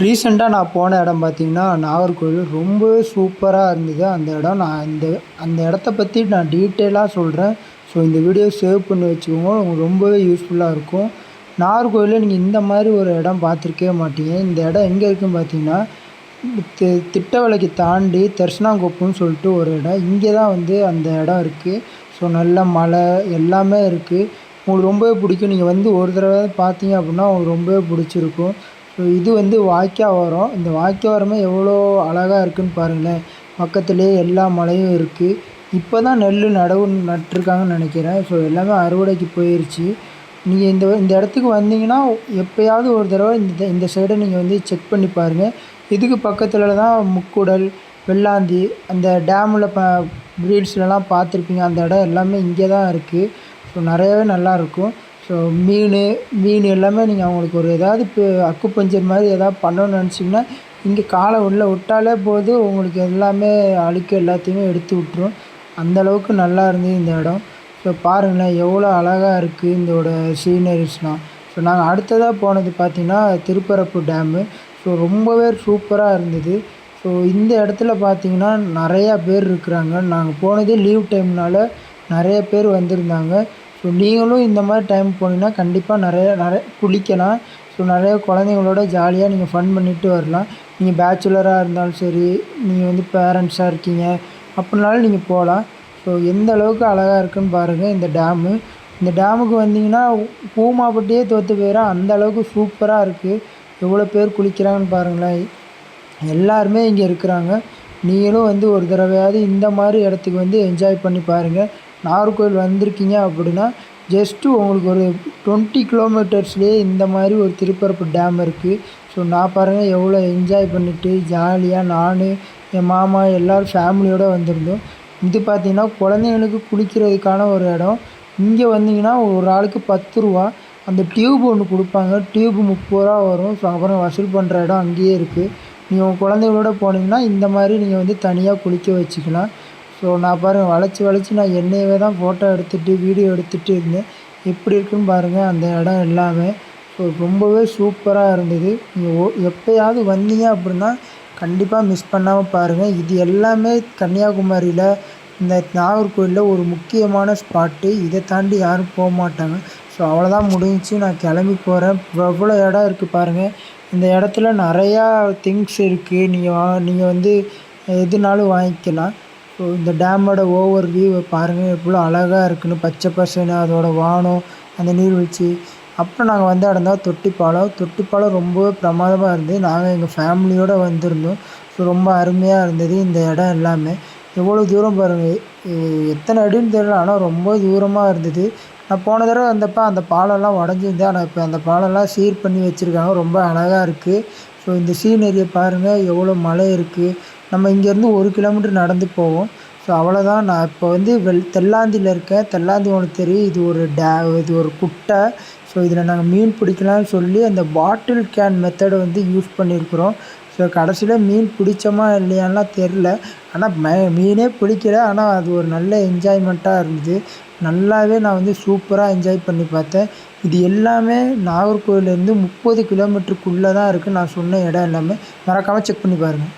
ரீசெண்டாக நான் போன இடம் பார்த்திங்கன்னா நாகர்கோவில். ரொம்ப சூப்பராக இருந்தது அந்த இடம். நான் இந்த அந்த இடத்த பற்றி நான் டீட்டெயிலாக சொல்கிறேன் ஸோ இந்த வீடியோ சேவ் பண்ணி வச்சுக்கோங்க. உங்களுக்கு ரொம்பவே யூஸ்ஃபுல்லாக இருக்கும். நாகர்கோவிலில் நீங்கள் இந்த மாதிரி ஒரு இடம் பார்த்துருக்கவே மாட்டீங்க. இந்த இடம் எங்கே இருக்குதுன்னு பார்த்தீங்கன்னா தி திட்டவலைக்கு தாண்டி தர்ஷனாங்கோப்புன்னு சொல்லிட்டு ஒரு இடம். இங்கே தான் வந்து அந்த இடம் இருக்குது ஸோ நல்ல மலை எல்லாமே இருக்குது உங்களுக்கு ரொம்பவே பிடிக்கும். நீங்கள் வந்து ஒரு தடவை பார்த்தீங்க அப்படின்னா உங்களுக்கு ரொம்பவே பிடிச்சிருக்கும். இது வந்து வாய்க்கால் இந்த வாய்க்கால் எவ்வளோ அழகாக இருக்குதுன்னு பாருங்களேன். பக்கத்துலேயே எல்லா மலையும் இருக்குது இப்போ தான் நெல் நடவு நட்டிருக்காங்கன்னு நினைக்கிறேன். ஸோ எல்லாமே அறுவடைக்கு போயிடுச்சு நீங்கள் இந்த இந்த இடத்துக்கு வந்தீங்கன்னா எப்போயாவது ஒரு தடவை இந்த இந்த சைடை நீங்கள் வந்து செக் பண்ணி பாருங்கள் இதுக்கு பக்கத்தில் தான் முக்குடல் வெள்ளாந்தி அந்த டேமில் ப ப்ரீட்ஸ்லலாம் பார்த்துருப்பீங்க. அந்த இடம் எல்லாமே இங்கே தான் இருக்குது ஸோ நிறையவே நல்லாயிருக்கும் ஸோ மீன் மீன் எல்லாமே நீங்கள் அவங்களுக்கு ஒரு ஏதாவது இப்போ அக்குப்பஞ்சர் மாதிரி ஏதாவது பண்ணணும்னு நினச்சிங்கன்னா இங்கே காலை உள்ளே விட்டாலே போதும் உங்களுக்கு எல்லாமே அழுக்கு எல்லாத்தையுமே எடுத்து விட்ரும் அந்தளவுக்கு நல்லா இருந்தது இந்த இடம். ஸோ பாருங்களேன் எவ்வளோ அழகாக இருக்குது இதோட சீனரிஸ்லாம். ஸோ நாங்கள் அடுத்ததாக போனது பார்த்திங்கன்னா திருப்பரப்பு டேமு. ஸோ ரொம்பவே சூப்பராக இருந்தது. ஸோ இந்த இடத்துல பார்த்திங்கன்னா நிறையா பேர் இருக்கிறாங்க. நாங்கள் போனதே லீவ் டைம்னால் நிறைய பேர் வந்திருந்தாங்க. ஸோ நீங்களும் இந்த மாதிரி டைம் போனீங்கன்னா கண்டிப்பாக நிறைய நிறைய குளிக்கலாம். ஸோ நிறைய குழந்தைங்களோட ஜாலியாக நீங்கள் ஃபன் பண்ணிட்டு வரலாம். நீங்கள் பேச்சுலராக இருந்தாலும் சரி நீங்கள் வந்து பேரண்ட்ஸாக இருக்கீங்க அப்படின்னாலும் நீங்கள் போகலாம். ஸோ எந்த அளவுக்கு அழகாக இருக்குன்னு பாருங்கள் இந்த டேமு இந்த டேமுக்கு வந்தீங்கன்னா பூமாப்பட்டியே தோற்று போயிடும் அந்த அளவுக்கு சூப்பராக இருக்குது எவ்வளோ பேர் குளிக்கிறாங்கன்னு பாருங்களேன். எல்லாருமே இங்கே இருக்கிறாங்க. நீங்களும் வந்து ஒரு தடவையாவது இந்த மாதிரி இடத்துக்கு வந்து என்ஜாய் பண்ணி பாருங்கள் நாகர்கோவில் வந்திருக்கீங்க அப்படின்னா ஜஸ்ட்டு உங்களுக்கு ஒரு டுவெண்ட்டி கிலோமீட்டர்ஸ்லேயே இந்த மாதிரி ஒரு திருப்பரப்பு டேம் இருக்குது ஸோ நான் பாருங்கள் எவ்வளோ என்ஜாய் பண்ணிவிட்டு ஜாலியாக நான் என் மாமா எல்லோரும் ஃபேமிலியோடு வந்திருந்தோம். இது பார்த்திங்கன்னா குழந்தைங்களுக்கு குளிக்கிறதுக்கான ஒரு இடம். இங்கே வந்தீங்கன்னா ஒரு ஆளுக்கு பத்து ரூபா. அந்த டியூப் ஒன்று கொடுப்பாங்க. டியூப் முப்பது ரூபா வரும். ஸோ அப்புறம் வசூல் பண்ணுற இடம் அங்கேயே இருக்குது நீங்கள் உங்கள் குழந்தைங்களோட போனீங்கன்னா இந்த மாதிரி நீங்கள் வந்து தனியாக குளிக்க வச்சுக்கலாம். ஸோ நான் பாருங்கள் வளைச்சி வளைச்சி நான் என்னையவே தான் ஃபோட்டோ எடுத்துகிட்டு வீடியோ எடுத்துகிட்டு இருந்தேன். எப்படி இருக்குன்னு பாருங்கள் அந்த இடம் எல்லாமே. ஸோ ரொம்பவே சூப்பராக இருந்தது. நீங்கள் ஓ எப்போயாவது வந்தீங்க அப்படின்னா கண்டிப்பாக மிஸ் பண்ணாமல் பாருங்கள் இது எல்லாமே கன்னியாகுமரியில் இந்த நாகர்கோவிலில் ஒரு முக்கியமான ஸ்பாட்டு இதை தாண்டி யாரும் போக மாட்டாங்க. ஸோ அவ்வளோதான் முடிஞ்சு நான் கிளம்பி போகிறேன் எவ்வளோ இடம் இருக்குது பாருங்கள் இந்த இடத்துல நிறையா திங்ஸ் இருக்குது நீங்கள் வா நீங்கள் வந்து எதுனாலும் வாங்கிக்கலாம். இந்த டேமோட ஓவர் வியூவை பாருங்கள் எவ்வளோ அழகாக இருக்குன்னு. பச்சை பசேன்னு அதோட வானம் அந்த நீர்வீழ்ச்சி. அப்புறம் நாங்கள் வந்த இடம் தான் தொட்டிப்பாலம். தொட்டிப்பாலம் ரொம்பவே பிரமாதமாக இருந்தது. நாங்கள் எங்கள் ஃபேமிலியோடு வந்திருந்தோம். ஸோ ரொம்ப அருமையாக இருந்தது இந்த இடம் எல்லாமே. எவ்வளோ தூரம் பாருங்கள் எத்தனை அடின்னு தெரியல ஆனால் ரொம்ப தூரமாக இருந்தது. நான் போன தடவை வந்தப்போ அந்த பாலம்லாம் உடஞ்சிருந்தேன் ஆனால் இப்போ அந்த பாலம்லாம் சீர் பண்ணி வச்சுருக்காங்க. ரொம்ப அழகாக இருக்குது ஸோ இந்த சீனரியை பாருங்கள் எவ்வளோ மலை இருக்குது நம்ம இங்கேருந்து ஒரு கிலோமீட்டர் நடந்து போவோம். ஸோ அவ்வளோதான் நான் இப்போ வந்து வெள் தெல்லாந்தியில் இருக்கேன். தெல்லாந்தி ஒன்று தெரியும் இது ஒரு டே இது ஒரு குட்டை. ஸோ இதில் நாங்கள் மீன் பிடிக்கலாம்னு சொல்லி அந்த பாட்டில் கேன் மெத்தடை வந்து யூஸ் பண்ணியிருக்கிறோம். ஸோ கடைசியில் மீன் பிடிச்சோமா இல்லையான்லாம் தெரில. ஆனால் மே மீனே பிடிக்கல. ஆனால் அது ஒரு நல்ல என்ஜாய்மெண்ட்டாக இருந்தது. நல்லாவே நான் வந்து சூப்பராக என்ஜாய் பண்ணி பார்த்தேன். இது எல்லாமே நாகர்கோவிலேருந்து முப்பது கிலோமீட்டருக்குள்ளே தான் இருக்குது நான் சொன்ன இடம் எல்லாமே. மறக்காமல் செக் பண்ணி பாருங்கள்